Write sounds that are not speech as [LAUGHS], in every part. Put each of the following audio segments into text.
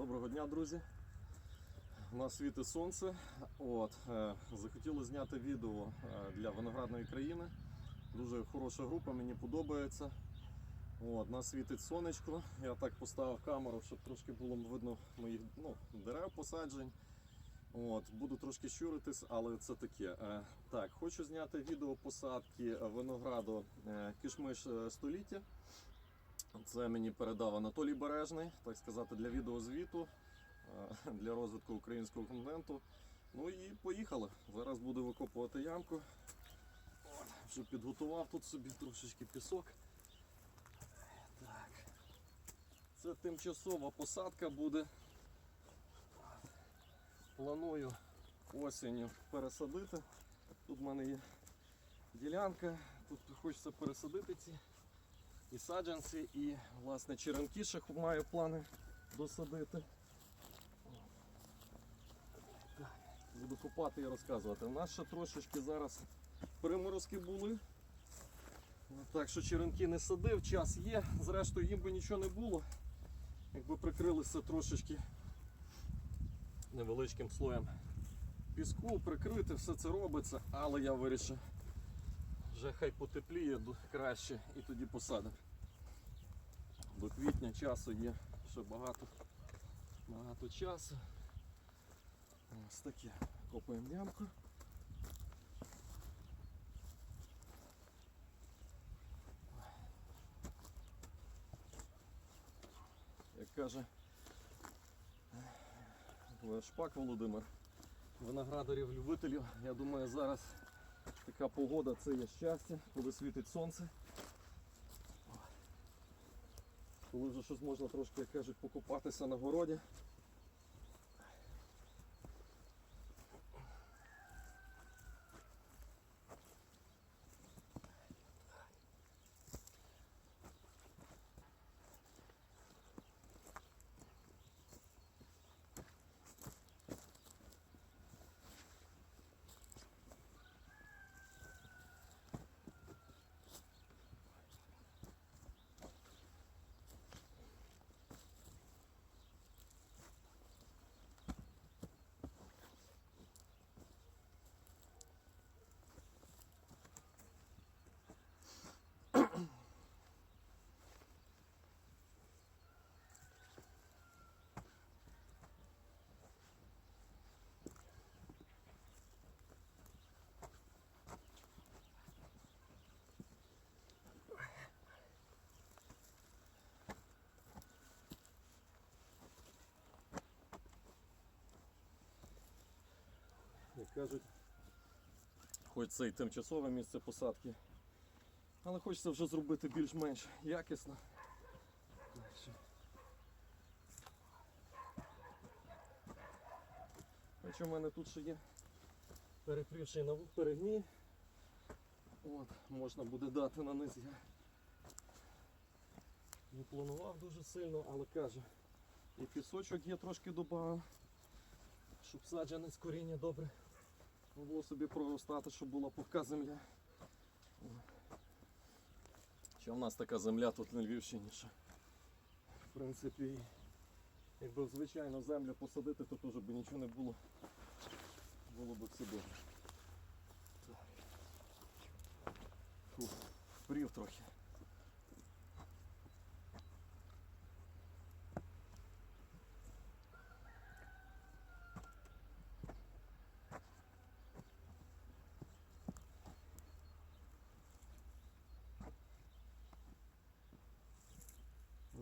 Доброго дня, друзі. У нас світить сонце. От, е, захотіли зняти відео е, для виноградної країни. Дуже хороша група, мені подобається. От, нас світить сонечко. Я так поставив камеру, щоб трошки було видно моїх ну, дерев посаджень. От, буду трошки щуритись, але це таке. Е, так, хочу зняти відео посадки винограду е, кишмиш століття. Це мені передав Анатолій Бережний, так сказати, для відеозвіту, е, для розвитку українського контенту. Ну і поїхали. Зараз буду викопувати ямку. Вже підготував тут собі трошечки пісок. Так. Це тимчасова посадка буде. Планую осінню пересадити. Тут в мене є ділянка, тут хочеться пересадити ці і саджанці, і власне черенки ще маю плани досадити. Буду копати і розказувати. У нас ще трошечки зараз приморозки були. Так що черенки не садив, час є. Зрештою їм би нічого не було. Якби прикрилися трошечки невеличким слоєм піску, прикрити, все це робиться, але я вирішив вже хай потепліє краще і тоді посадимо. До квітня часу є ще багато, багато часу. Ось таке. Копаємо ямку. Як каже е, Шпак Володимир, виноградарів любителів, я думаю, зараз така погода це є щастя, коли світить сонце. Коли вже щось можна трошки, як кажуть, покупатися на городі. Кажуть, хоч це і тимчасове місце посадки, але хочеться вже зробити більш-менш якісно. Що. В мене тут ще є перепрівший на перегній. От, можна буде дати на низ. Я не планував дуже сильно, але кажу, і пісочок є трошки додав, щоб саджане з коріння добре могло собі проростати, щоб була пухка земля. Ще в нас така земля тут на Львівщині. Що, в принципі, якби в звичайну землю посадити, то теж би нічого не було. Було б все добре. Фу, впрів трохи.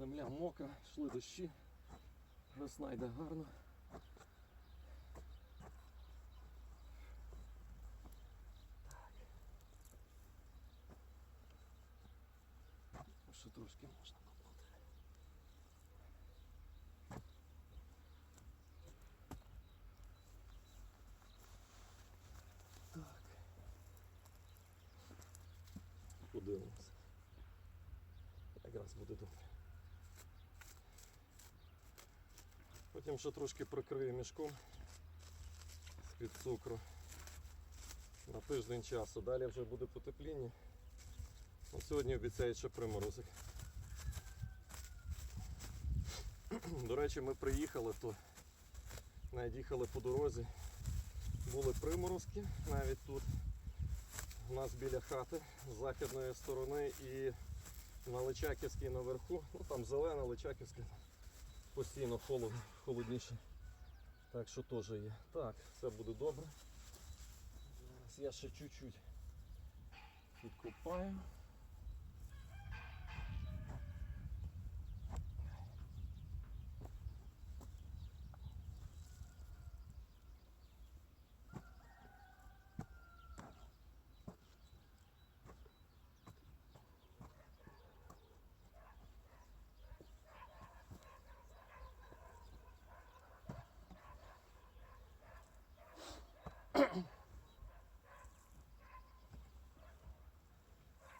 Земля мокра, йшли дощі. Весна йде гарно. Ще трошки можна копати. Так. Подивимося. Якраз буде добре. Потім ще трошки прикрию мішком з-під цукру на тиждень часу. Далі вже буде потепління. Ну, сьогодні обіцяють ще приморозик. [CLEARS THROAT] До речі, ми приїхали, то навіть їхали по дорозі. Були приморозки навіть тут. У нас біля хати з західної сторони і на Личаківській наверху. Ну там зелена Личаківська. Постійно холодно, холодніше. Так що теж є. Так, все буде добре. Зараз я ще чуть-чуть підкопаю.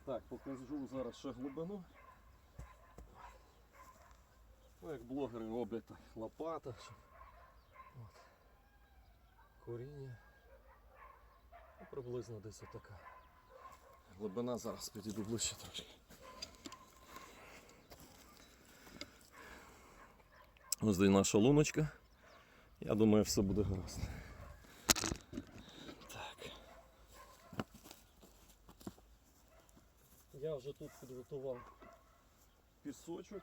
Так, покажу зараз ще глибину. Ну, як блогери роблять так, лопата. От. Коріння. Ну, приблизно десь отака. Глибина зараз підійду ближче трошки. Ось де наша луночка. Я думаю, все буде гаразд. Я вже тут підготував пісочок.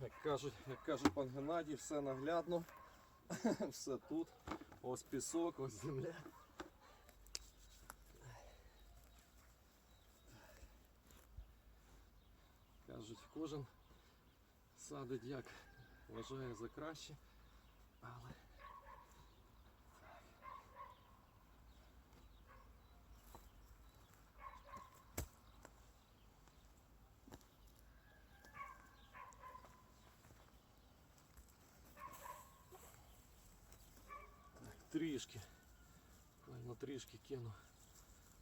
Як кажуть, як каже пан Геннадій, все наглядно, [LAUGHS] все тут. Ось пісок, ось земля. Кажуть, кожен садить як вважає за краще, але трішки. Буквально трішки кину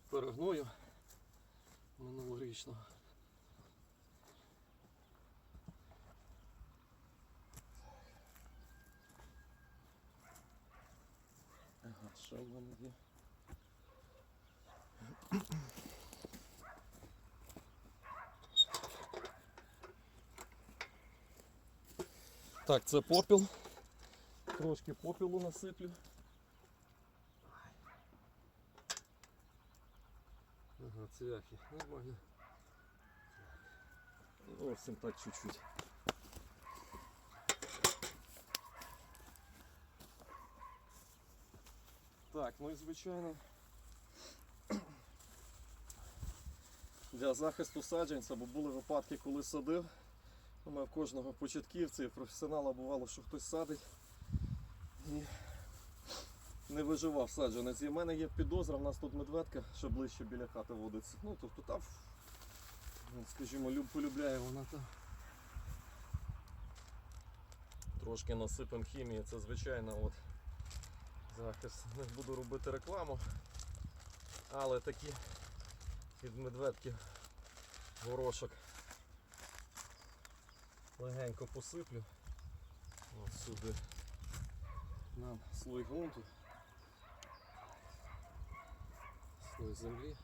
перегною минулорічного. Ага, що в мене є? Так, це попіл. Трошки попілу насиплю. Ага, цвяхи. Нормально. Зовсім так чуть-чуть. Так, ну і звичайно. [CLEARS THROAT] Для захисту саджанця, бо були випадки, коли садив. У мене в кожного початківця і професіонала бувало, що хтось садить і не виживав саджанець. І в мене є підозра, в нас тут медведка, що ближче біля хати водиться. Ну, тобто там, ну, скажімо, люб, полюбляє вона там. Трошки насипем хімії, це звичайно от захист. Не буду робити рекламу. Але такі від медведки горошок легенько посиплю. От сюди нам слой ґрунту, слой землі.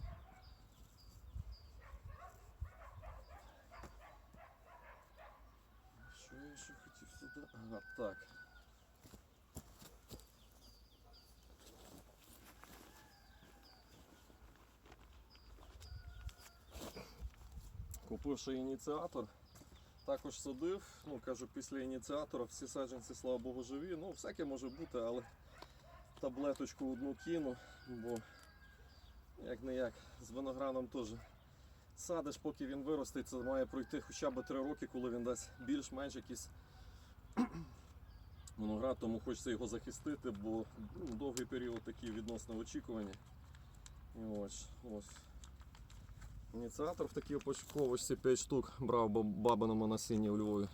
Що я ще хотів сюди? Ага, так. Купивши ініціатор, також садив. Ну, кажу, після ініціатора всі саджанці, слава Богу, живі. Ну, всяке може бути, але таблеточку одну кину, бо як не як, з виноградом теж садиш, поки він виросте, це має пройти хоча б 3 роки, коли він дасть більш-менш якийсь [CLEARS THROAT] виноград, тому хочеться його захистити, бо ну, довгий період такий відносно очікування. І ось, ось. Ініціатор в такій упаковочці 5 штук брав бабиному насінні у Львові.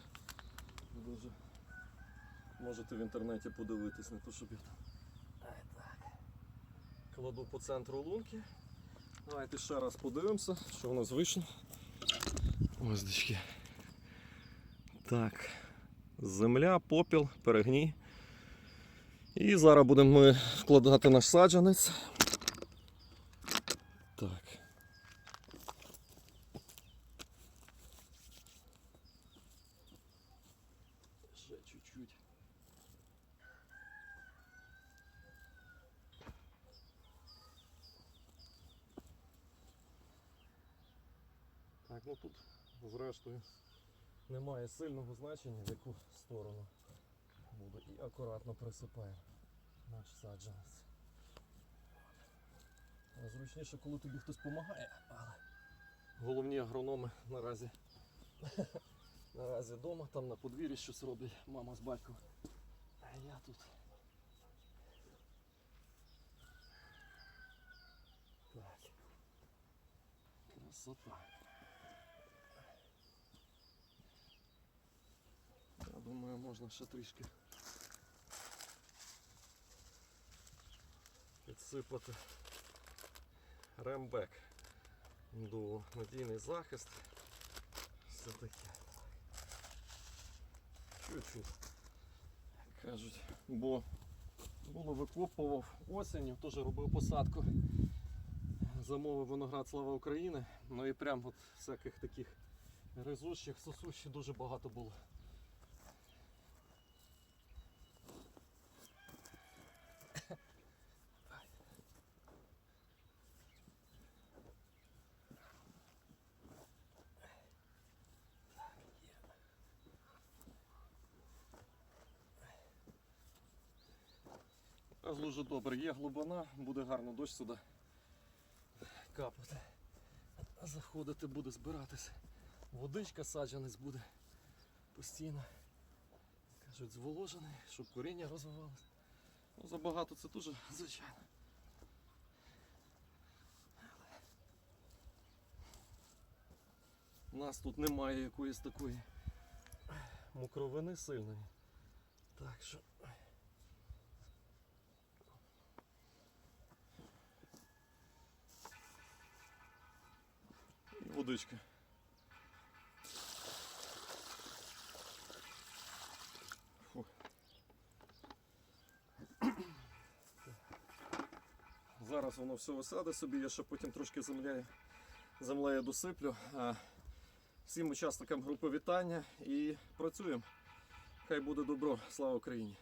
Можете в інтернеті подивитись, не то щоб я там. Кладу по центру лунки. Давайте ще раз подивимося, що в нас вийшло. Ось дички. Так. Земля, попіл, перегній. І зараз будемо ми вкладати наш саджанець. Так. чуть-чуть. Так, ну тут зрештою немає сильного значення, в яку сторону буде. І акуратно присипаємо наш саджанець. Зручніше, коли тобі хтось допомагає, але головні агрономи наразі [LAUGHS] наразі вдома, там на подвір'ї щось роблять мама з батьком. А я тут. Так. Красота. Я думаю, можна ще трішки підсипати рембек. До надійний захист. Все таке. Чуть-чуть. Кажуть, бо було викопував осінню, теж робив посадку. Замовив виноград Слава України. Ну і прям от всяких таких гризущих, сосущих дуже багато було. Аж дуже добре, є глибина, буде гарно дощ сюди капати. Заходити буде збиратися. Водичка саджанець буде постійно. Кажуть, зволожений, щоб коріння розвивалося. Ну, забагато це дуже звичайно. У нас тут немає якоїсь такої мокровини сильної. Так що. Фу. Зараз воно все осяде собі, я ще потім трошки землею, землею досиплю. Всім учасникам групи вітання і працюємо. Хай буде добро. Слава Україні!